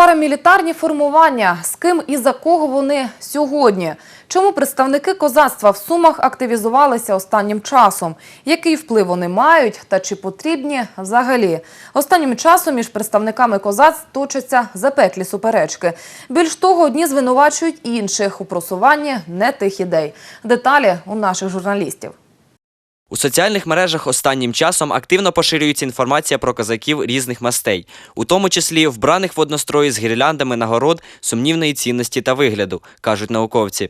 Парамілітарні формування. З ким і за кого вони сьогодні? Чому представники козацтва в Сумах активізувалися останнім часом? Який вплив вони мають та чи потрібні взагалі? Останнім часом між представниками козацтв точаться запеклі суперечки. Більш того, одні звинувачують інших у просуванні не тих ідей. Деталі у наших журналістів. У соціальних мережах останнім часом активно поширюється інформація про козаків різних мастей, у тому числі вбраних в однострої з гірляндами нагород сумнівної цінності та вигляду, кажуть науковці.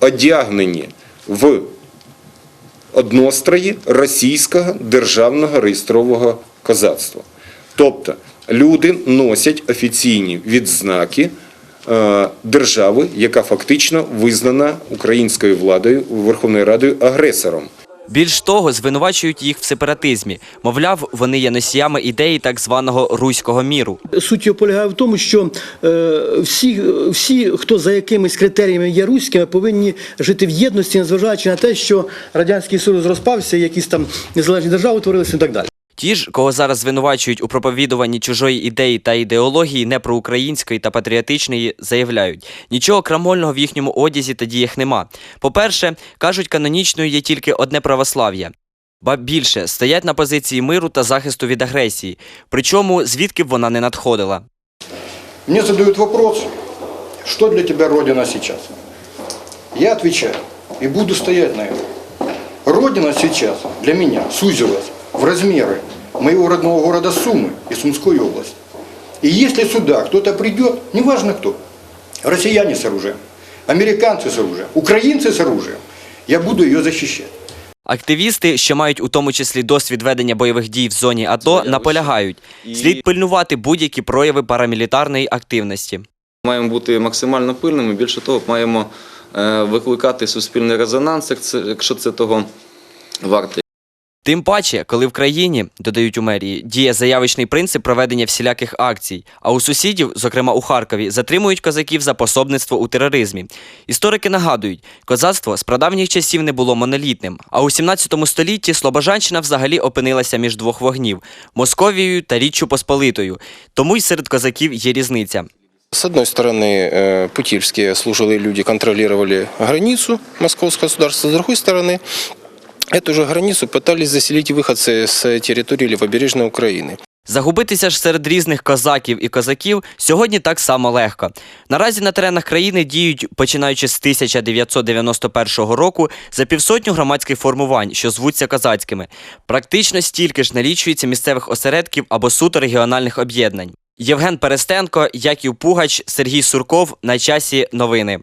одягнені в однострої російського державного реєстрового козацтва. Тобто люди носять офіційні відзнаки е, держави, яка фактично визнана українською владою Верховною Радою агресором. Більш того, звинувачують їх в сепаратизмі. Мовляв, вони є носіями ідеї так званого руського міру. Суть його полягає в тому, що е, всі, всі, хто за якимись критеріями є руськими, повинні жити в єдності, незважаючи на те, що радянський союз розпався, якісь там незалежні держави утворилися і так далі. Ті ж, кого зараз звинувачують у проповідуванні чужої ідеї та ідеології непроукраїнської та патріотичної, заявляють, нічого крамольного в їхньому одязі та діях нема. По-перше, кажуть, канонічною є тільки одне православ'я. Ба більше стоять на позиції миру та захисту від агресії, причому звідки б вона не надходила. Мне задают вопрос, что для тебя Родина сейчас? Я отвечаю и буду стоять на этом. Родина сейчас для меня сузилась в размеры моего родного города Сумы и Сумской области. И если сюда кто-то придет, неважно кто, россияне с оружием, американцы с оружием, украинцы с оружием, я буду ее защищать. Активісти, що мають у тому числі досвід ведення бойових дій в зоні АТО, наполягають, слід пильнувати будь-які прояви парамілітарної активності. Маємо бути максимально пильними. Більше того, маємо е, викликати суспільний резонанс, як це- якщо це того варте. Тим паче, коли в країні, додають у мерії, діє заявочний принцип проведення всіляких акцій, а у сусідів, зокрема у Харкові, затримують козаків за пособництво у тероризмі. Історики нагадують, козацтво з прадавніх часів не було монолітним, а у 17 столітті Слобожанщина взагалі опинилася між двох вогнів Московією та Річчю Посполитою. Тому й серед козаків є різниця. С одной стороны, э, путильские служилые люди контролировали границу московского государства, с другой стороны, эту же границу пытались заселить выходцы с территории левобережной Украины. Загубитися ж серед різних козаків і козаків сьогодні так само легко. Наразі на теренах країни діють, починаючи з 1991 року, за півсотню громадських формувань, що звуться козацькими. Практично стільки ж налічується місцевих осередків або суто регіональних об'єднань. Євген Перестенко, Яків Пугач, Сергій Сурков на часі новини.